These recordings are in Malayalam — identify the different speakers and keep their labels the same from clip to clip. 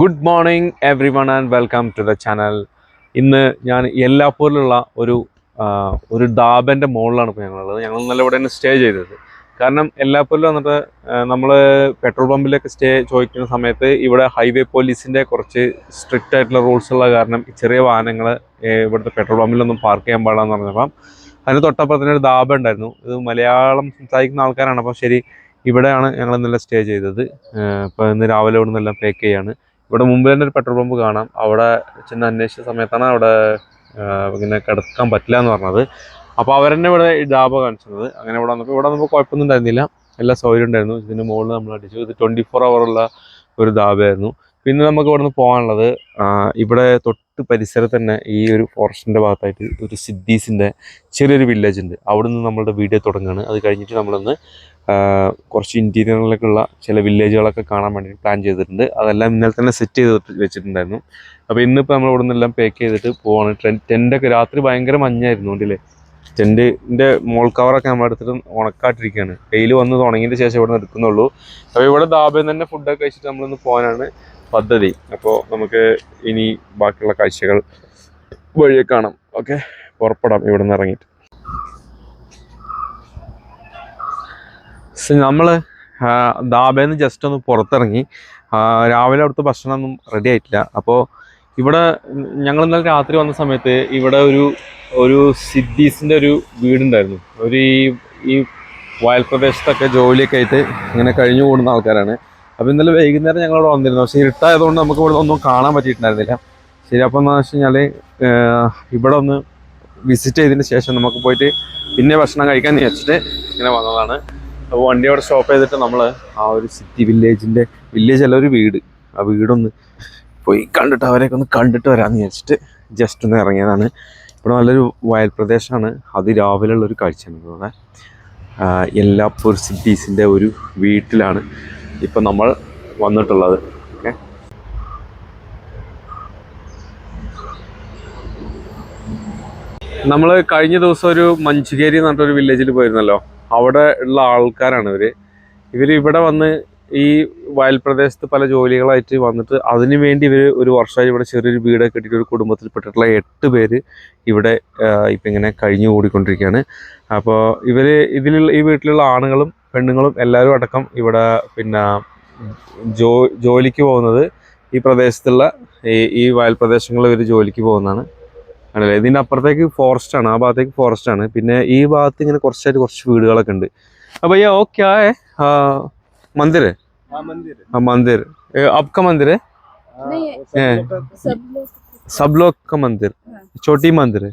Speaker 1: Good morning everyone and welcome to the channel ഇന്ന് ഞാൻ എല്ലാപ്പൂരിലുള്ള ഒരു ഒരു ഡാബന്റെ മുകളിലാണ് ഇപ്പോൾ ഞങ്ങളുള്ളത്. ഞങ്ങൾ ഇന്നലെ ഇവിടെ തന്നെ സ്റ്റേ ചെയ്തത്. കാരണം എല്ലാപ്പൂരിൽ വന്നിട്ട് നമ്മൾ പെട്രോൾ പമ്പിലൊക്കെ സ്റ്റേ ചോദിക്കുന്ന സമയത്ത് ഇവിടെ ഹൈവേ പോലീസിന്റെ കുറച്ച് സ്ട്രിക്റ്റ് ആയിട്ടുള്ള റൂൾസ് ഉള്ള കാരണം ചെറിയ വാഹനങ്ങൾ ഇവിടുത്തെ പെട്രോൾ പമ്പിലൊന്നും പാർക്ക് ചെയ്യാൻ പാടാന്ന് പറഞ്ഞപ്പം അതിന് തൊട്ടപ്പുറത്തിന് ഒരു ദാബ ഉണ്ടായിരുന്നു. ഇത് മലയാളം സംസാരിക്കുന്ന ആൾക്കാരാണ്. അപ്പോൾ ശരി ഇവിടെയാണ് ഞങ്ങൾ ഇന്നലെ സ്റ്റേ ചെയ്തത്. ഇപ്പോൾ ഇന്ന് രാവിലെ ഇവിടെ നിന്നെല്ലാം പാക്ക് ചെയ്യാണ്. ഇവിടെ മുമ്പ് തന്നെ ഒരു പെട്രോൾ പമ്പ് കാണാം. അവിടെ ചെന്ന് അന്വേഷിച്ച സമയത്താണ് അവിടെ ഇങ്ങനെ കിടക്കാൻ പറ്റില്ല എന്ന് പറഞ്ഞത്. അപ്പോൾ അവരെന്നെ ഇവിടെ ഡാബ കാണിച്ചത്. അങ്ങനെ ഇവിടെ വന്നപ്പോൾ ഇവിടെ വന്നപ്പോൾ കുഴപ്പമൊന്നും ഉണ്ടായിരുന്നില്ല. എല്ലാ സൗകര്യം ഉണ്ടായിരുന്നു. ഇതിന് മുകളിൽ നമ്മൾ അടിച്ചു. ഇത് ട്വന്റി ഫോർ ഉള്ള ഒരു ദാബയായിരുന്നു പിന്നെ നമുക്ക് ഇവിടെ നിന്ന് പോകാനുള്ളത് ഇവിടെ തൊട്ട് പരിസരത്ത് തന്നെ ഈ ഒരു ഫോറസ്റ്റിന്റെ ഭാഗത്തായിട്ട് ഒരു സിദ്ധീസിന്റെ ചെറിയൊരു വില്ലേജ് ഉണ്ട്. അവിടെ നിന്ന് നമ്മളുടെ വീഡിയോ തുടങ്ങുകയാണ്. അത് കഴിഞ്ഞിട്ട് നമ്മളൊന്ന് കുറച്ച് ഇന്റീരിയറിലേക്കുള്ള ചില വില്ലേജുകളൊക്കെ കാണാൻ വേണ്ടി പ്ലാൻ ചെയ്തിട്ടുണ്ട്. അതെല്ലാം ഇന്നലെ തന്നെ സെറ്റ് ചെയ്ത് വെച്ചിട്ടുണ്ടായിരുന്നു. അപ്പോൾ ഇന്നിപ്പോൾ നമ്മൾ ഇവിടെ നിന്നെല്ലാം പാക്ക് ചെയ്തിട്ട് പോവാണ്. ട്രെൻ ടെന്റൊക്കെ രാത്രി ഭയങ്കര മഞ്ഞായിരുന്നു കണ്ടില്ലേ? ടെന്റിന്റെ മോൾ കവറൊക്കെ നമ്മുടെ എടുത്തിട്ട് ഉണക്കാട്ടിരിക്കുകയാണ്. വെയിൽ വന്ന് തുടങ്ങിയതിന് ശേഷം ഇവിടെ നിന്ന് എടുക്കുന്നുള്ളൂ. അപ്പോൾ ഇവിടെ ദാബയിൽ തന്നെ ഫുഡൊക്കെ കഴിച്ചിട്ട് നമ്മളിന്ന് പോകാനാണ്. പദ്ധതി. അപ്പോൾ നമുക്ക് ഇനി ബാക്കിയുള്ള കാഴ്ചകൾ വഴിയെ കാണാം. ഓക്കെ? പുറപ്പെടാം. ഇവിടെ നിന്ന് ഇറങ്ങിയിട്ട് നമ്മൾ ദാബയിൽ നിന്ന് ജസ്റ്റ് ഒന്ന് പുറത്തിറങ്ങി. രാവിലെ അവിടുത്തെ ഭക്ഷണമൊന്നും റെഡി ആയിട്ടില്ല. അപ്പോൾ ഇവിടെ ഞങ്ങൾ ഇന്നലെ രാത്രി വന്ന സമയത്ത് ഇവിടെ ഒരു ഒരു സിദ്ധീസിന്റെ ഒരു വീടുണ്ടായിരുന്നു. ഒരു ഈ വയൽ പ്രദേശത്തൊക്കെ ജോലിയൊക്കെ ആയിട്ട് ഇങ്ങനെ കഴിഞ്ഞു കൂടുന്ന ആൾക്കാരാണ്. അപ്പോൾ ഇന്നലെ വൈകുന്നേരം ഞങ്ങൾ ഇവിടെ വന്നിരുന്നു. പക്ഷേ ഇരുട്ടായതുകൊണ്ട് നമുക്ക് ഇവിടെ ഒന്നും കാണാൻ പറ്റിയിട്ടുണ്ടായിരുന്നില്ല. ശരി അപ്പോൾ എന്താണെന്ന് വെച്ച് കഴിഞ്ഞാൽ ഇവിടെ ഒന്ന് വിസിറ്റ് ചെയ്തതിന് ശേഷം നമുക്ക് പോയിട്ട് പിന്നെ ഭക്ഷണം കഴിക്കാൻ വെച്ചിട്ട് ഇങ്ങനെ വന്നതാണ്. അപ്പോൾ വണ്ടി അവിടെ സ്റ്റോപ്പ് ചെയ്തിട്ട് നമ്മൾ ആ ഒരു സിറ്റി വില്ലേജിന്റെ വില്ലേജ് അല്ല ഒരു വീട്. ആ വീടൊന്ന് പോയി കണ്ടിട്ട് അവരെയൊക്കെ ഒന്ന് കണ്ടിട്ട് വരാമെന്ന് വിചാരിച്ചിട്ട് ജസ്റ്റ് ഒന്ന് ഇറങ്ങിയതാണ്. ഇവിടെ നല്ലൊരു വയൽ പ്രദേശമാണ്. അതിരാവിലെ ഉള്ളൊരു കാഴ്ചയാണ് ഇവിടെ. ആ, എല്ലാപ്പൂർ സിറ്റീസിന്റെ ഒരു വീട്ടിലാണ്. ഇപ്പം നമ്മൾ വന്നിട്ടുള്ളത്. ഓക്കെ. നമ്മൾ കഴിഞ്ഞ ദിവസം ഒരു മഞ്ചുകേരി എന്ന് പറഞ്ഞൊരു വില്ലേജിൽ പോയിരുന്നല്ലോ. അവിടെ ഉള്ള ആൾക്കാരാണ് ഇവർ ഇവർ ഇവിടെ വന്ന് ഈ വയൽ പ്രദേശത്ത് പല ജോലികളായിട്ട് വന്നിട്ട് അതിനു വേണ്ടി ഇവർ ഒരു വർഷമായി ഇവിടെ ചെറിയൊരു വീടൊക്കെ കെട്ടിയിട്ട് ഒരു കുടുംബത്തിൽപ്പെട്ടിട്ടുള്ള എട്ട് പേര് ഇവിടെ ഇപ്പം ഇങ്ങനെ കഴിഞ്ഞു കൂടിക്കൊണ്ടിരിക്കുകയാണ് അപ്പോൾ ഇവർ ഇതിലുള്ള ഈ വീട്ടിലുള്ള ആണുങ്ങളും പെണ്ണുങ്ങളും എല്ലാവരും അടക്കം ഇവിടെ പിന്നെ ജോ ജോലിക്ക് പോകുന്നത് ഈ പ്രദേശത്തുള്ള ഈ ഈ വയൽ പ്രദേശങ്ങളിൽ ഇവർ ജോലിക്ക് പോകുന്നതാണ് ആണല്ലേ ഇതിൻ്റെ അപ്പുറത്തേക്ക് ഫോറസ്റ്റ് ആണ് ആ ഭാഗത്തേക്ക് ഫോറസ്റ്റ് ആണ് പിന്നെ ഈ ഭാഗത്ത് ഇങ്ങനെ കുറച്ചായിട്ട് കുറച്ച് വീടുകളൊക്കെ ഉണ്ട് അപ്പോൾ ये ओ क्या है आ, मंदिर है
Speaker 2: हाँ मंदिर है
Speaker 1: हाँ मंदिर ये आपका मंदिर है
Speaker 2: हाँ,
Speaker 3: नहीं,
Speaker 2: वो सब
Speaker 1: है।
Speaker 2: लोग का-
Speaker 3: सब लोग
Speaker 1: सब लोग का मंदिर
Speaker 3: हाँ।
Speaker 1: छोटी मंदिर है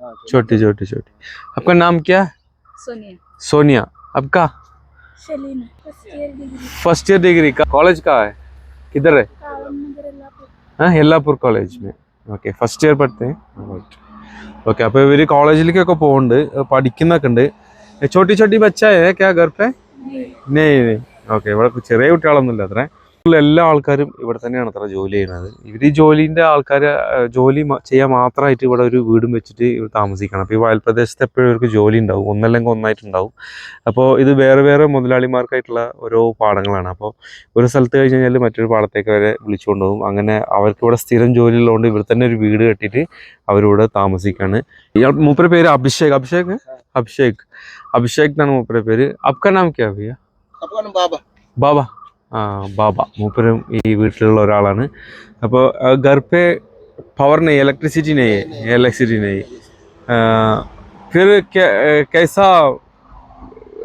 Speaker 2: हाँ,
Speaker 1: छोटी छोटी छोटी आपका नाम क्या है
Speaker 3: सोनिया
Speaker 1: सोनिया आपका
Speaker 3: शलीना first year degree
Speaker 1: first year degree का कॉलेज कहाँ है किधर है
Speaker 3: कावन नगर अल्लाहपुर
Speaker 1: हाँ येल्लापुर कॉलेज में ഓക്കെ ഫസ്റ്റ് ഇയർ പഠിത്തേ ഓക്കെ അപ്പോൾ ഇവർ കോളേജിലേക്കൊക്കെ പോകുന്നുണ്ട് പഠിക്കുന്നൊക്കെ ഉണ്ട് ചോട്ടി ചോട്ടി ബച്ചായേ ക്യാ ഗർ പേ
Speaker 3: नहीं
Speaker 1: നെയ് നെയ് ഓക്കെ ഇവിടെ ചെറിയ കുട്ടികളൊന്നുമില്ല അത്ര എല്ലാ ആൾക്കാരും ഇവിടെ തന്നെയാണ് അത്ര ജോലി ചെയ്യുന്നത്. ഇവർ ഈ ജോലിന്റെ ആൾക്കാർ ജോലി ചെയ്യാൻ മാത്രമായിട്ട് ഇവിടെ ഒരു വീടും വെച്ചിട്ട് ഇവർ താമസിക്കണം. അപ്പോൾ ഈ വയൽ പ്രദേശത്ത് എപ്പോഴും ഇവർക്ക് ജോലി ഉണ്ടാവും. ഒന്നല്ലെങ്കിൽ ഒന്നായിട്ടുണ്ടാവും. അപ്പോൾ ഇത് വേറെ വേറെ മുതലാളിമാർക്കായിട്ടുള്ള ഓരോ പാടങ്ങളാണ് അപ്പോൾ ഒരു സ്ഥലത്ത് കഴിഞ്ഞ് കഴിഞ്ഞാൽ മറ്റൊരു പാടത്തേക്ക് വരെ വിളിച്ചുകൊണ്ട് പോകും അങ്ങനെ അവർക്ക് ഇവിടെ സ്ഥിരം ജോലി ഉള്ളതുകൊണ്ട് ഇവർ തന്നെ ഒരു വീട് കെട്ടിയിട്ട് അവരിവിടെ താമസിക്കുകയാണ് ഇയാൾ മൂപ്പര പേര് അഭിഷേക്. അഭിഷേക്? അഭിഷേക്. അഭിഷേക് എന്നാണ് മൂപ്പര പേര്. അബ്ക നാം ക്യാ ബാബ. ബാബ. ബാബ മൂപ്പരും ഈ വീട്ടിലുള്ള ഒരാളാണ് അപ്പോൾ ഗർഭെ പവർ നെയ് ഇലക്ട്രിസിറ്റി നെയ് ഇലക്ട്രിസിറ്റി നെയ് फिर क्या कैसा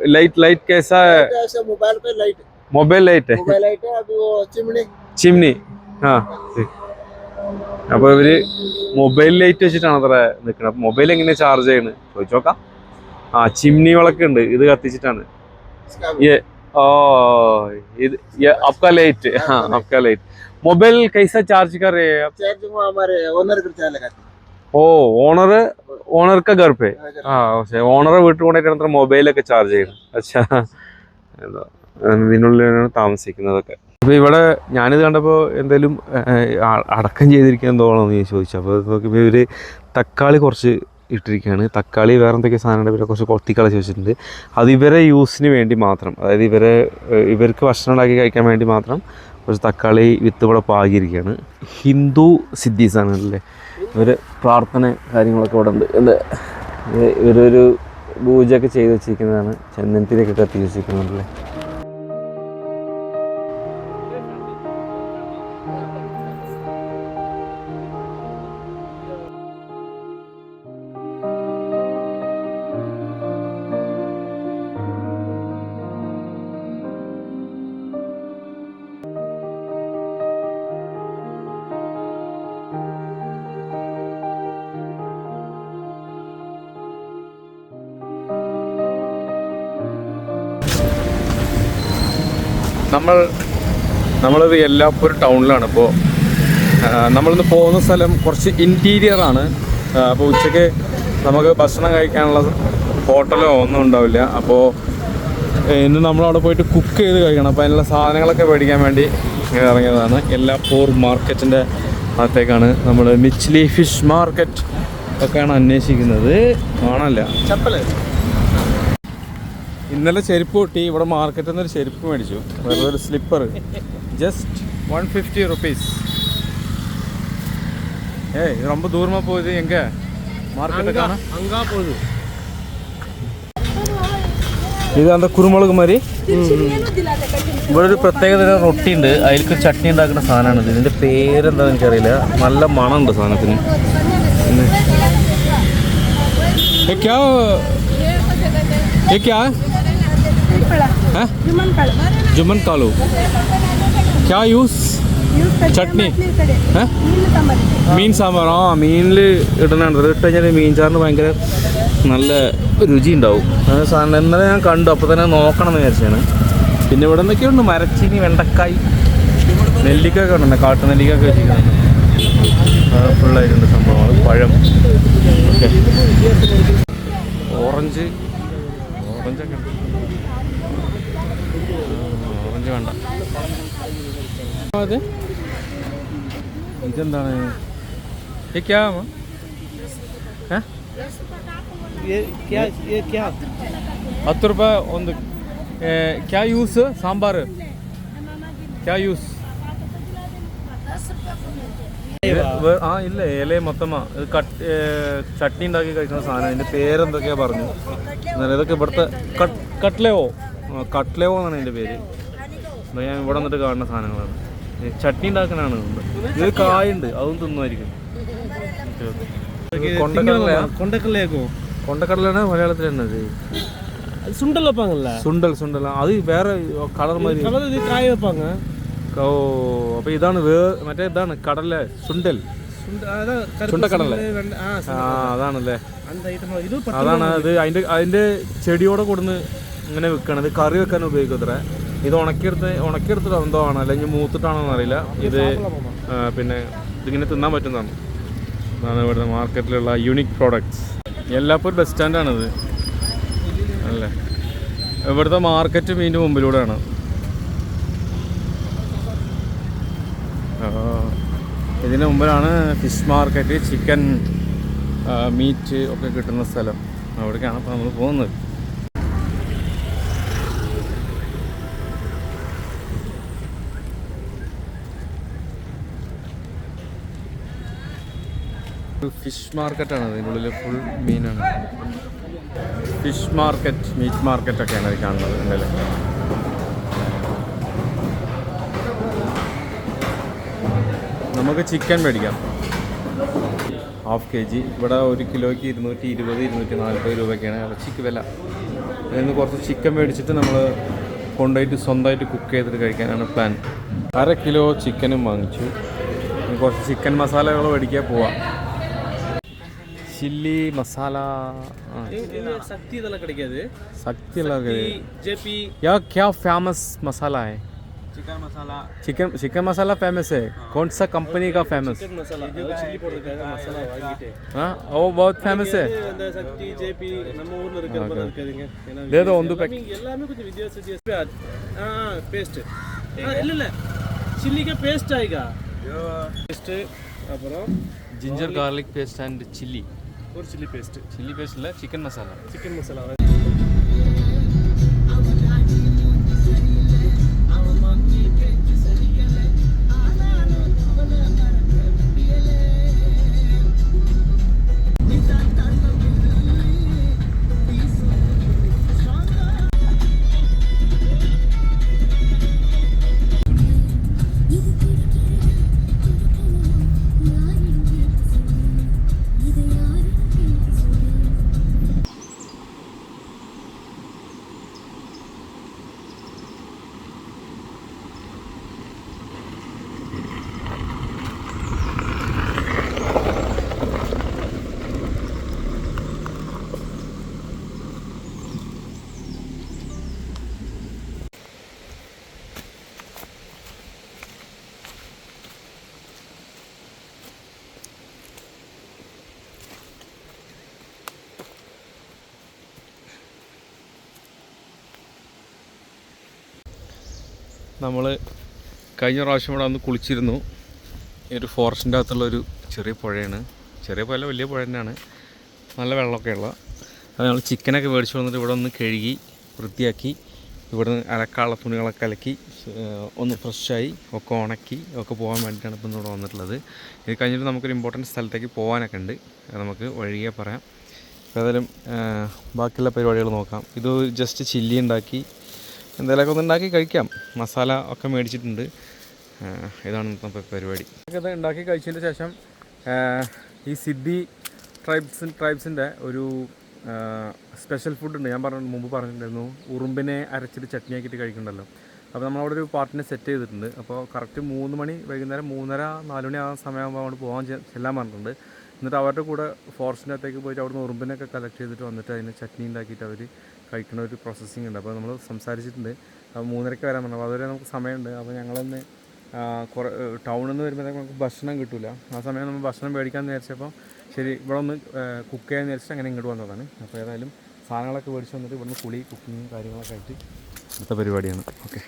Speaker 1: लाइट लाइट कैसा है
Speaker 2: ऐसे मोबाइल पे लाइट
Speaker 1: मोबाइल लाइट है
Speaker 2: मोबाइल लाइट है अभी वो चिमनी
Speaker 1: ചിമ്നി ആ അപ്പോൾ ഇവര് മൊബൈൽ ലൈറ്റ് വെച്ചിട്ടാണ് അത്ര നിൽക്കുന്നത് അപ്പോൾ മൊബൈൽ എങ്ങനെ ചാർജ് ചെയ്യണ് ചോദിച്ചു നോക്കാം ആ ചിമ്നി വിളക്ക് ഉണ്ട് ഇത് കത്തിച്ചിട്ടാണ്
Speaker 2: इसका
Speaker 1: ये ओ ഇത് ये आपका लाइट हाँ आपका लाइट मोबाइल कैसा चार्ज कर रहे हैं आप
Speaker 2: चार्ज वो हमारे ओनर कर चार्ज लगाते
Speaker 1: ഓ ഓണർ ഓണർ का घर पे
Speaker 2: हैं
Speaker 1: ആ പക്ഷേ ഓണറെ വീട്ടിൽ കൊണ്ടിട്ടാണ് മൊബൈലൊക്കെ ചാർജ് ചെയ്യുന്നത് അച്ഛാ എന്താ ഇതിനുള്ളിലാണ് താമസിക്കുന്നതൊക്കെ അപ്പോൾ ഇവിടെ ഞാനിത് കണ്ടപ്പോൾ എന്തെങ്കിലും അടക്കം ചെയ്തിരിക്കാൻ തോന്നുന്നു ഞാൻ ചോദിച്ചു അപ്പോൾ നോക്കിയപ്പോൾ ഇവർ തക്കാളി കുറച്ച് ഇട്ടിരിക്കുകയാണ്. തക്കാളി വേറെ എന്തൊക്കെ സാധനങ്ങൾ ഇവരെ കുറച്ച് കൊത്തിക്കളച്ച് വെച്ചിട്ടുണ്ട് അത് ഇവരെ യൂസിന് വേണ്ടി മാത്രം അതായത് ഇവരെ ഇവർക്ക് ഭക്ഷണം ഉണ്ടാക്കി കഴിക്കാൻ വേണ്ടി മാത്രം
Speaker 4: കുറച്ച് തക്കാളി വിത്ത് ഇവിടെ പാകിയിരിക്കുകയാണ്. ഹിന്ദു സിദ്ധീസാണ് അല്ലേ ഇവർ പ്രാർത്ഥന കാര്യങ്ങളൊക്കെ ഇവിടെ ഉണ്ട്. എന്താ ഇവരൊരു പൂജയൊക്കെ ചെയ്ത് വെച്ചിരിക്കുന്നതാണ്. ചന്ദനത്തിലൊക്കെ കത്തി വെച്ചിരിക്കുന്നുണ്ടല്ലേ? നമ്മൾ നമ്മളൊരു ഒരു ടൗണിലാണ്. ഇപ്പോൾ നമ്മളിന്ന് പോകുന്ന സ്ഥലം കുറച്ച് ഇന്റീരിയറാണ് അപ്പോൾ ഉച്ചയ്ക്ക് നമുക്ക് ഭക്ഷണം കഴിക്കാനുള്ള ഹോട്ടലോ ഒന്നും ഉണ്ടാവില്ല. അപ്പോൾ ഇന്ന് നമ്മളവിടെ പോയിട്ട് കുക്ക് ചെയ്ത് കഴിക്കണം. അപ്പോൾ അതിനുള്ള സാധനങ്ങളൊക്കെ മേടിക്കാൻ വേണ്ടി ഇങ്ങനെ ഇറങ്ങിയതാണ്. പോർ മാർക്കറ്റിന്റെ ഭാഗത്തേക്കാണ് നമ്മൾ മിച്ചിലി ഫിഷ് മാർക്കറ്റ് ഒക്കെയാണ് അന്വേഷിക്കുന്നത്. കാണാനില്ല.
Speaker 5: ചപ്പൽ.
Speaker 4: ഇന്നലെ ചെരുപ്പ് പൊട്ടി ഇവിടെ മാർക്കറ്റിൽ നിന്നൊരു ചെരുപ്പ് മേടിച്ചു വെറുതെ ഒരു slipper just one fifty rupees ഏയ് ரொம்ப தூரமாக போகுது எங்கே மார்க்கெட்டை
Speaker 5: அங்கே
Speaker 4: ഇത് ഇതാണ് കുരുമുളക് മാതിരി ഇവിടെ ഒരു പ്രത്യേകത റൊട്ടി ഉണ്ട് അതിലേക്ക് ചട്നി ഉണ്ടാക്കുന്ന സാധനമാണ് ഇതിന്റെ പേരെന്താണെന്ന് എനിക്കറിയില്ല നല്ല മണമുണ്ട് സാധനത്തിന് क्या ಜುಮನ್ ಕಾಳು. ಕ್ಯಾ ಯೂಸ್? ചട്നി മീൻ സാമ്പാർ ആ മീനിൽ ഇടണുണ്ട് ഇട്ട് കഴിഞ്ഞാൽ മീൻ ചാറിന് ഭയങ്കര നല്ല രുചി ഉണ്ടാവും. സാധനം ഇന്നലെ ഞാൻ കണ്ടു അപ്പോൾ തന്നെ നോക്കണം എന്ന് വിചാരിച്ചാണ്. പിന്നെ ഇവിടെ മരച്ചിനി മരച്ചീനി വെണ്ടക്കായി നെല്ലിക്കൊക്കെ ഉണ്ട്. കാട്ടു നെല്ലിക്കൊക്കെ വെച്ചിരിക്കുന്നുണ്ട് ഫുള്ളായിട്ടുണ്ട് സംഭവങ്ങൾ പഴം. ഓറഞ്ച്. കൊഞ്ചൊക്കെ കൊഞ്ച് വേണ്ട അത് ഇതെന്താണ്
Speaker 5: ഏക്കാമോ
Speaker 4: ಹತ್ತು ರೂಪಾಯಿ ಒಂದು ಕ್ಯಾ ಯೂಸ್ ಸಾಂಬಾರು ಕ್ಯಾ ಯೂಸ್ ആ ഇല്ല ഇല മൊത്തമാ ഇത് കട്ട് ഏ, ചട്നി ഉണ്ടാക്കി കഴിക്കുന്ന സാധനം ഇതിന്റെ പേരെന്തൊക്കെയാ പറഞ്ഞു എന്നാലും ഇതൊക്കെ ഇവിടുത്തെ കട്ട് കട്ട്ലേവോ ആ, കട്ട്ലേവോ എന്നാണ് ഇതിന്റെ പേര് ഇത് ഞാൻ ഇവിടെ വന്നിട്ട് കാണുന്ന സാധനങ്ങളാണ് ഇത് ചട്നി ഉണ്ടാക്കാനാണ് ഇത് കായുണ്ട് അതും തിന്നുമായിരിക്കും കൊണ്ടക്കടല
Speaker 5: கொண்டக்கல்லையாக்கும்
Speaker 4: കൊണ്ടക്കടലാണ് മലയാളത്തിൽ തന്നെ ഇത്
Speaker 5: அது சுண்டல் வைப்பாங்கல்ல
Speaker 4: സുണ്ടൽ സുണ്ടൽ അത് വേറെ കളർ മാതിരി
Speaker 5: கலர் இது காய வைப்பாங்க
Speaker 4: ഓ അപ്പോൾ ഇതാണ് വേ മറ്റേ ഇതാണ് കടലിലെ സുണ്ടൽ അതാണല്ലേ. അതാണ് അത് അതിന്റെ അതിന്റെ ചെടിയോടെ കൊടുന്ന് ഇങ്ങനെ വെക്കണത് കറി വെക്കാൻ ഉപയോഗിക്കത്ര ഇത് ഉണക്കിയെടുത്ത് ഉണക്കിയെടുത്ത് എന്തോ ആണ് അല്ലെങ്കിൽ മൂത്തിട്ടാണോന്ന് അറിയില്ല. ഇത് പിന്നെ ഇതിങ്ങനെ തിന്നാൻ പറ്റുന്നതാണ്. അതാണ് ഇവിടുത്തെ മാർക്കറ്റിലുള്ള യൂണിക് പ്രോഡക്ട്സ് എല്ലാപ്പൂർ ബസ് സ്റ്റാൻഡാണിത് അല്ലേ? ഇവിടുത്തെ മാർക്കറ്റ് മീന്റെ മുമ്പിലൂടെയാണ്. ഇതിന് മുമ്പിലാണ് ഫിഷ് മാർക്കറ്റ് ചിക്കൻ മീറ്റ് ഒക്കെ കിട്ടുന്ന സ്ഥലം. അവിടേക്കാണ് ഇപ്പോൾ നമ്മൾ പോകുന്നത്. ഫിഷ് മാർക്കറ്റാണ്. അതിന്റെ ഉള്ളിൽ ഫുൾ മീനാണ്. ഫിഷ് മാർക്കറ്റ് മീറ്റ് മാർക്കറ്റൊക്കെയാണ് ഇത് കാണുന്നത്. ഇന്നലെ നമുക്ക് ചിക്കൻ മേടിക്കാം. Half K G. ഇവിടെ ഒരു കിലോയ്ക്ക് ഇരുന്നൂറ്റി ഇരുപത് ഇരുന്നൂറ്റി നാൽപ്പത് രൂപയ്ക്കാണ്. ഇറച്ചിക്ക് വില. ഇതിന് കുറച്ച് ചിക്കൻ മേടിച്ചിട്ട് നമ്മൾ കൊണ്ടുപോയിട്ട് സ്വന്തമായിട്ട് കുക്ക് ചെയ്തിട്ട് കഴിക്കാനാണ് പ്ലാൻ അര കിലോ ചിക്കനും വാങ്ങിച്ചു. കുറച്ച് ചിക്കൻ മസാലകൾ മേടിക്കാൻ പോവാം. ചില്ലി മസാല. സക്തി
Speaker 5: സക്തി
Speaker 4: യാ ക്യാ ഫേമസ് മസാല ഹേ.
Speaker 5: chicken masala
Speaker 4: chicken chicken masala famous है कौन सा कंपनी का फेमस
Speaker 5: சிக்கன் மசாலா அதாவது சில்லி போடுறதுக்காக மசாலா வாங்கிட்டு
Speaker 4: हाँ वो बहुत फेमस है
Speaker 5: இது அந்த சக்தி ஜேபி நம்ம ஊர்ல இருக்கிற மாதிரி இருக்காதுங்க ஏன்னா
Speaker 4: दे दो ಒಂದು पैक
Speaker 5: இங்க எல்லாமே கொஞ்சம் வித்தியாச வித்தியாச ஆ பேஸ்ட் இல்ல இல்ல चिल्ली का पेस्ट आएगा पेस्ट அப்புறம்
Speaker 4: ginger garlic paste and chilli
Speaker 5: ஒரு சில்லி பேஸ்ட்
Speaker 4: चिल्ली पेस्ट இல்லை चिकन मसाला
Speaker 5: சிக்கன் மசாலா
Speaker 4: നമ്മൾ കഴിഞ്ഞ പ്രാവശ്യം ഇവിടെ വന്ന് കുളിച്ചിരുന്നു. ഒരു ഫോറസ്റ്റിന്റെ അകത്തുള്ള ഒരു ചെറിയ പുഴയാണ്. ചെറിയ പുഴ വലിയ പുഴ തന്നെയാണ്. നല്ല വെള്ളമൊക്കെ ഉള്ള. അത് ഞങ്ങൾ ചിക്കനൊക്കെ മേടിച്ചു വന്നിട്ട് ഇവിടെ ഒന്ന് കഴുകി വൃത്തിയാക്കി ഇവിടെ നിന്ന് അലക്കാനുള്ള തുണികളൊക്കെ അലക്കി ഒന്ന് ഫ്രഷായി ഒക്കെ ഉണക്കി ഒക്കെ പോകാൻ വേണ്ടിയിട്ടാണ് ഇപ്പം ഇവിടെ വന്നിട്ടുള്ളത്. ഇത് കഴിഞ്ഞിട്ട് നമുക്കൊരു ഇമ്പോർട്ടന്റ് സ്ഥലത്തേക്ക് പോകാനൊക്കെ ഉണ്ട്. നമുക്ക് വഴിയെ പറയാം. ഏതായാലും ബാക്കിയുള്ള പരിപാടികൾ നോക്കാം. ഇത് ജസ്റ്റ് ചില്ലി ഉണ്ടാക്കി എന്തെങ്കിലുമൊക്കെ ഒന്ന് ഉണ്ടാക്കി കഴിക്കാം. മസാല ഒക്കെ മേടിച്ചിട്ടുണ്ട്. ഇതാണ് ഇന്നത്തെ പരിപാടി. ഇത് ഉണ്ടാക്കി കഴിച്ചതിന് ശേഷം ഈ സിദ്ധി ട്രൈബ്സ് ട്രൈബ്സിന്റെ ഒരു സ്പെഷ്യൽ ഫുഡ് ഉണ്ട്. ഞാൻ പറഞ്ഞു മുമ്പ് പറഞ്ഞിട്ടുണ്ടായിരുന്നു. ഉറുമ്പിനെ അരച്ചിട്ട് ചട്നി ആക്കിയിട്ട് കഴിക്കണ്ടല്ലോ. അപ്പോൾ നമ്മളവിടെ ഒരു പാർട്ടിനെ സെറ്റ് ചെയ്തിട്ടുണ്ട്. അപ്പോൾ കറക്റ്റ് മൂന്ന് മണി വൈകുന്നേരം മൂന്നര നാല് മണി ആ സമയമാകുമ്പോൾ അവിടെ പോകാൻ ചെല്ലാൻ പറഞ്ഞിട്ടുണ്ട്. എന്നിട്ട് അവരുടെ കൂടെ ഫോറസ്റ്റിന്റെ അകത്തേക്ക് പോയിട്ട് അവിടുന്ന് ഉറുമ്പിനൊക്കെ കളക്ട് ചെയ്തിട്ട് വന്നിട്ട് അതിന് ചട്നി ഉണ്ടാക്കിയിട്ട് അവർ കഴിക്കുന്ന ഒരു പ്രോസസ്സിംഗ് ഉണ്ട്. അപ്പോൾ നമ്മൾ സംസാരിച്ചിട്ടുണ്ട്. അപ്പോൾ മൂന്നരയ്ക്ക് വരാൻ പറഞ്ഞു. അപ്പോൾ അതുവരെ നമുക്ക് സമയമുണ്ട്. അപ്പോൾ ഞങ്ങളൊന്ന് കുറേ ടൗണിൽ നിന്ന് വരുമ്പോഴത്തേക്ക് നമുക്ക് ഭക്ഷണം കിട്ടില്ല ആ സമയം നമ്മൾ ഭക്ഷണം മേടിക്കാൻ വിചാരിച്ചപ്പോൾ ശരി ഇവിടെ ഒന്ന് കുക്ക് ചെയ്യാൻ വിചാരിച്ചിട്ട് അങ്ങനെ ഇങ്ങോട്ട് വന്നതാണ്. അപ്പോൾ ഏതായാലും സാധനങ്ങളൊക്കെ മേടിച്ച് വന്നിട്ട് ഇവിടുന്ന് കുളി കുക്കിങ്ങും കാര്യങ്ങളൊക്കെ ആയിട്ട് അടുത്ത പരിപാടിയാണ്. ഓക്കെ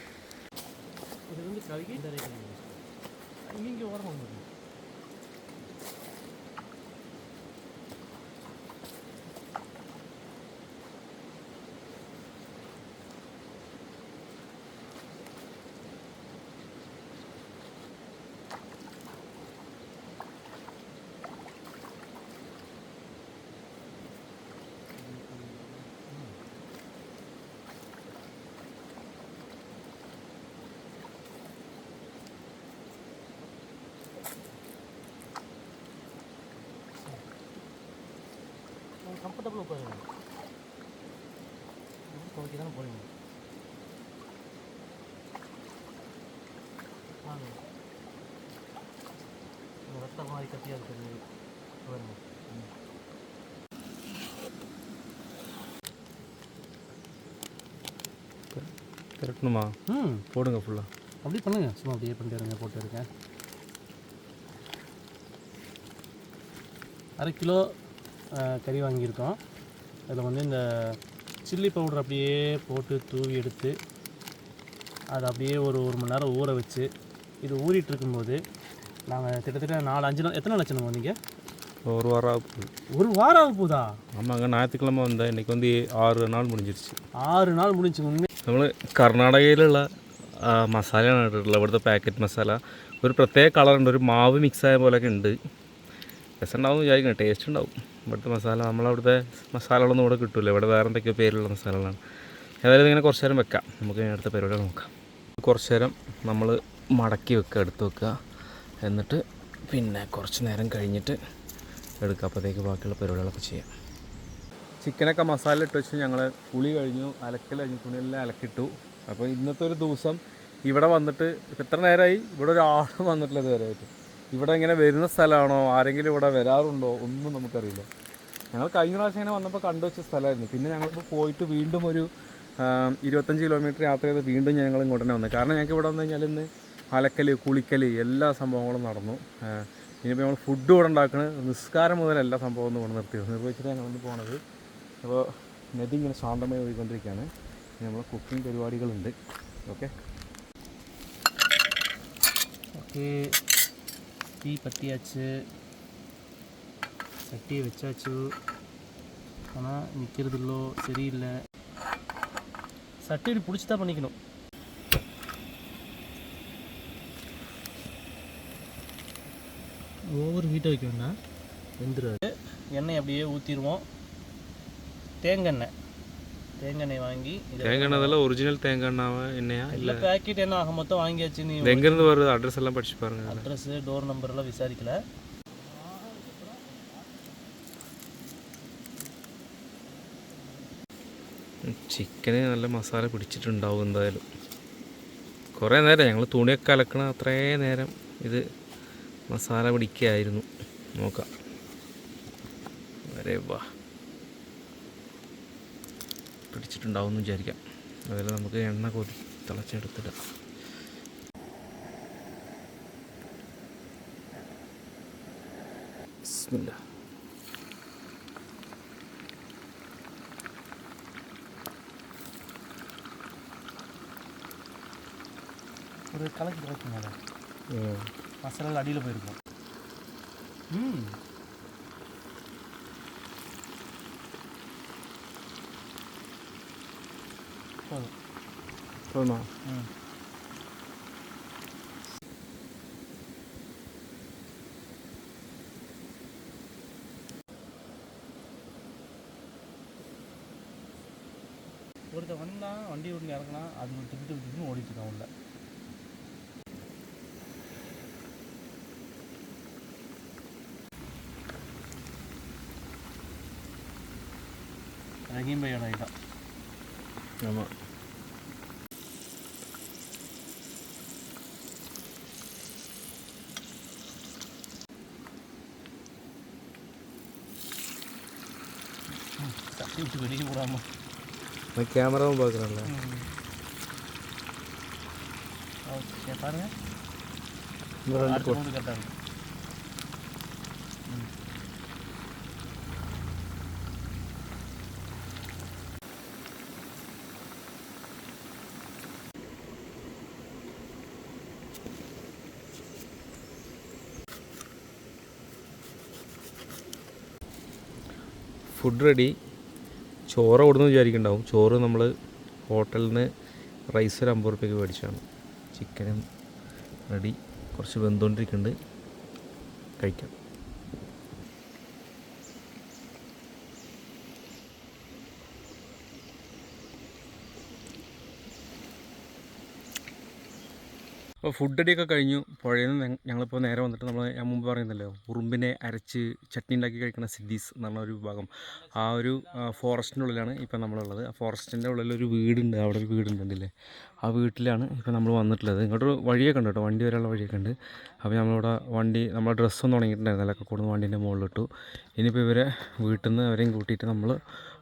Speaker 5: ഓർമ്മ கம்ஃபர்டபுள் உட்காருங்க. துவைக்க தானே போகிறீங்க வாங்க. ரத்த மாதிரி கட்டியாக இருக்கிறது வருங்க
Speaker 4: திரட்டணுமா?
Speaker 5: ம்.
Speaker 4: போடுங்க ஃபுல்லாக
Speaker 5: அப்படி பண்ணுங்க. சும்மா அப்படியே பண்ணிட்டு இருங்க போட்டு இருங்க அரை கிலோ கறி வாங்கியிருக்கோம் அதில் வந்து இந்த சில்லி பவுடர் அப்படியே போட்டு தூவி எடுத்து அதை அப்படியே ஒரு ஒரு மணி நேரம் ஊற வச்சு இது ஊறிட்டு இருக்கும்போது நாங்கள் கிட்டத்தட்ட நாலு அஞ்சு நாள் எத்தனை நாள் ஆச்சு நம்ம வந்தீங்க
Speaker 4: ஒரு வாரம் ஆக போகுது
Speaker 5: ஒரு வாரம் ஆக போதா
Speaker 4: ஆமாங்க ஞாயிற்றுக்கிழமை வந்தேன் இன்றைக்கி வந்து ஆறு நாள் முடிஞ்சிருச்சு
Speaker 5: ஆறு நாள் முடிஞ்சு உண்மை
Speaker 4: നമ്മൾ കർണാടകയിലുള്ള ആ, മസാലയാണ് ഇട്ടിട്ടുള്ളത് ഇവിടുത്തെ പാക്കറ്റ് മസാല ഒരു പ്രത്യേക കളറുണ്ട് ഒരു മാവ് മിക്സ് ആയ പോലെയൊക്കെ ഉണ്ട് രസം ഉണ്ടാവും വിചാരിക്കണം ടേസ്റ്റ് ഉണ്ടാവും ഇവിടുത്തെ മസാല നമ്മളവിടുത്തെ മസാലകളൊന്നും ഇവിടെ കിട്ടില്ല ഇവിടെ വേറെ എന്തൊക്കെയോ പേരുള്ള മസാലകളാണ്. ഏതായാലും ഇങ്ങനെ കുറച്ച് നേരം വെക്കാം. നമുക്ക് അടുത്ത പരിപാടി നോക്കാം. കുറച്ച് നേരം നമ്മൾ മടക്കി വെക്കുക എടുത്ത് വെക്കുക. എന്നിട്ട് പിന്നെ കുറച്ച് നേരം കഴിഞ്ഞിട്ട് എടുക്കുക. അപ്പോഴത്തേക്ക് ബാക്കിയുള്ള പരിപാടികളൊക്കെ ചെയ്യാം. ചിക്കനൊക്കെ മസാല ഇട്ട് വെച്ച് ഞങ്ങൾ കുളി കഴിഞ്ഞു അലക്കൽ കഴിഞ്ഞു തുണിയെല്ലാം അലക്കിട്ടു അപ്പോൾ ഇന്നത്തെ ഒരു ദിവസം ഇവിടെ വന്നിട്ട് ഇപ്പം എത്ര നേരമായി? ഇവിടെ ഒരാളും വന്നിട്ടില്ല ഇതുവരെയായിട്ട്. ഇവിടെ ഇങ്ങനെ വരുന്ന സ്ഥലമാണോ ആരെങ്കിലും ഇവിടെ വരാറുണ്ടോ? ഒന്നും നമുക്കറിയില്ല. ഞങ്ങൾ കഴിഞ്ഞ പ്രാവശ്യം ഇങ്ങനെ വന്നപ്പോൾ കണ്ടു വെച്ച സ്ഥലമായിരുന്നു. പിന്നെ ഞങ്ങളിപ്പോൾ പോയിട്ട് വീണ്ടും ഒരു ഇരുപത്തഞ്ച് കിലോമീറ്റർ യാത്ര ചെയ്ത് വീണ്ടും ഞങ്ങൾ ഇങ്ങോട്ട് തന്നെ വന്നു. കാരണം ഞങ്ങൾക്ക് ഇവിടെ വന്നു കഴിഞ്ഞാൽ ഇന്ന് അലക്കൽ കുളിക്കൽ എല്ലാ സംഭവങ്ങളും നടന്നു. ഇനിയിപ്പോൾ നമ്മൾ ഫുഡ് ഇവിടെ ഉണ്ടാക്കുന്നത് നിസ്കാരം മുതൽ എല്ലാ സംഭവം ഒന്നും ഇവിടെ നിർത്തി. നിർവഹിച്ചിട്ട് ഞങ്ങളിന്ന് പോണത്. അപ്പോൾ നദി ഇങ്ങനെ ശാന്തമായി പോയിക്കൊണ്ടിരിക്കുകയാണ് നമ്മൾ കുക്കിംഗ് പരിപാടികളുണ്ട്. ഓക്കെ
Speaker 5: ஓகே டீ பற்றியாச்சு சட்டியை வச்சாச்சு. ஆனால் நிற்கிறதில்லோ சரியில்லை. சட்டி பிடிச்சி தான் பண்ணிக்கணும். ஓவர் ஹீட்டை வைக்க வேண்டாம் வெந்துடாது எண்ணெய் அப்படியே ஊற்றிடுவோம் தேங்காய் தேங்காய் வாங்கி இதை
Speaker 4: தேங்காய் ஒரிஜினல் தேங்காய் எண்ணெயா
Speaker 5: இல்லை பேக்கெட் என்ன ஆக மொத்தம் வாங்கியாச்சு நீ
Speaker 4: இது எங்கேருந்து வருது அட்ரஸ் எல்லாம் படிச்சு பாருங்க
Speaker 5: அட்ரஸு டோர் நம்பர்லாம் விசாரிக்கல
Speaker 4: ചിക്കന് നല്ല മസാല പിടിച്ചിട്ടുണ്ടാവും എന്തായാലും കുറേ നേരം ഞങ്ങൾ തുണിയൊക്കെ അലക്കണ അത്രേ നേരം ഇത് മസാല പിടിക്കുകയായിരുന്നു നോക്കാം വരെ വാ പിടിച്ചിട്ടുണ്ടാവും എന്ന് വിചാരിക്കാം അതിൽ നമുക്ക് എണ്ണ കൊതി തിളച്ചെടുത്തിടാം ബിസ്മില്ലാ
Speaker 5: ஒரு கலக்கி கலக்குங்க அதை மசாலா அடியில் போயிருக்கும் ம் போதுமா ஒருத்தர் வந்தான் வண்டி விட்டு இறங்கினா அது ஒரு திட்டு விட்டுன்னு ஓடிட்டு இருக்கான் உள்ள. ரஹீம் பையோட ஐட்டம். ஆமாம் ஆமாம் நான்
Speaker 4: கேமராவும் பார்க்குறேன்ல
Speaker 5: ஓகே பாருங்க இன்னும்
Speaker 4: ஃபுட் ரெடி ചോറ് അവിടുന്ന് വിചാരിക്കുന്നുണ്ടാവും. ചോറ് നമ്മൾ ഹോട്ടലിൽ നിന്ന് റൈസ് ഒരു അമ്പത് റുപ്യക്ക് മേടിച്ചാണ്. ചിക്കനും റെഡി കുറച്ച് വെന്തുകൊണ്ടിരിക്കുന്നുണ്ട്. കഴിക്കാം. അപ്പോൾ ഫുഡ് അടിയൊക്കെ കഴിഞ്ഞു. പുഴയിൽ നിന്ന് ഞങ്ങളിപ്പോൾ നേരെ വന്നിട്ട് നമ്മൾ ഞാൻ മുമ്പ് പറയുന്നല്ലോ ഉറുമ്പിനെ അരച്ച് ചട്നി ഉണ്ടാക്കി കഴിക്കുന്ന സിദ്ധീസ് എന്ന് പറഞ്ഞ ഒരു വിഭാഗം. ആ ഒരു ഫോറസ്റ്റിന്റെ ഉള്ളിലാണ് ഇപ്പം നമ്മളുള്ളത്. ആ ഫോറസ്റ്റിന്റെ ഉള്ളിൽ ഒരു വീടുണ്ട് അവിടെ ഒരു വീടുണ്ട് വീടുണ്ടല്ലേ ആ വീട്ടിലാണ് ഇപ്പോൾ നമ്മൾ വന്നിട്ടുള്ളത്. ഇങ്ങോട്ടൊരു വഴിയൊക്കെ ഉണ്ട് കേട്ടോ. വണ്ടി വരാനുള്ള വഴിയൊക്കെ ഉണ്ട്. അപ്പോൾ നമ്മളിവിടെ വണ്ടി നമ്മളെ ഡ്രസ്സൊന്നും ഉണങ്ങിയിട്ടുണ്ടായിരുന്നില്ല. ഒക്കെ കൂടുന്ന വണ്ടീന്റെ മുകളിലിട്ടു. ഇനിയിപ്പോൾ ഇവരെ വീട്ടിൽ നിന്ന് അവരെയും കൂട്ടിയിട്ട് നമ്മൾ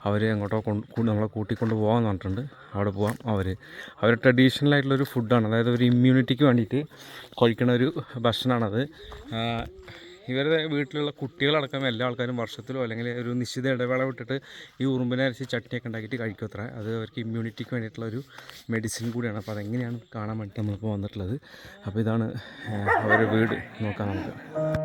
Speaker 4: അവരെ എങ്ങോട്ടോ കൊണ്ട് നമ്മളെ കൂട്ടിക്കൊണ്ട് പോകാമെന്ന് പറഞ്ഞിട്ടുണ്ട്. അവിടെ പോകാം അവർ അവർ ട്രഡീഷണൽ ആയിട്ടുള്ളൊരു ഫുഡാണ്. അതായത് ഒരു ഇമ്മ്യൂണിറ്റിക്ക് വേണ്ടിയിട്ട് കഴിക്കണ ഒരു ഭക്ഷണമാണത് ഇവരുടെ വീട്ടിലുള്ള കുട്ടികളടക്കം എല്ലാ ആൾക്കാരും വർഷത്തിലോ അല്ലെങ്കിൽ ഒരു നിശ്ചിത ഇടവേള വിട്ടിട്ട് ഈ ഉറുമ്പിനെ അരച്ച് ചട്നിയൊക്കെ ഉണ്ടാക്കിയിട്ട് കഴിക്കും അത്ര. അത് അവർക്ക് ഇമ്മ്യൂണിറ്റിക്ക് വേണ്ടിയിട്ടുള്ള ഒരു മെഡിസിൻ കൂടിയാണ്. അപ്പോൾ അതെങ്ങനെയാണ് കാണാൻ വേണ്ടിയിട്ട് നമ്മളിപ്പോൾ വന്നിട്ടുള്ളത്? അപ്പോൾ ഇതാണ് അവരുടെ വീട്. നോക്കാം നമുക്ക്.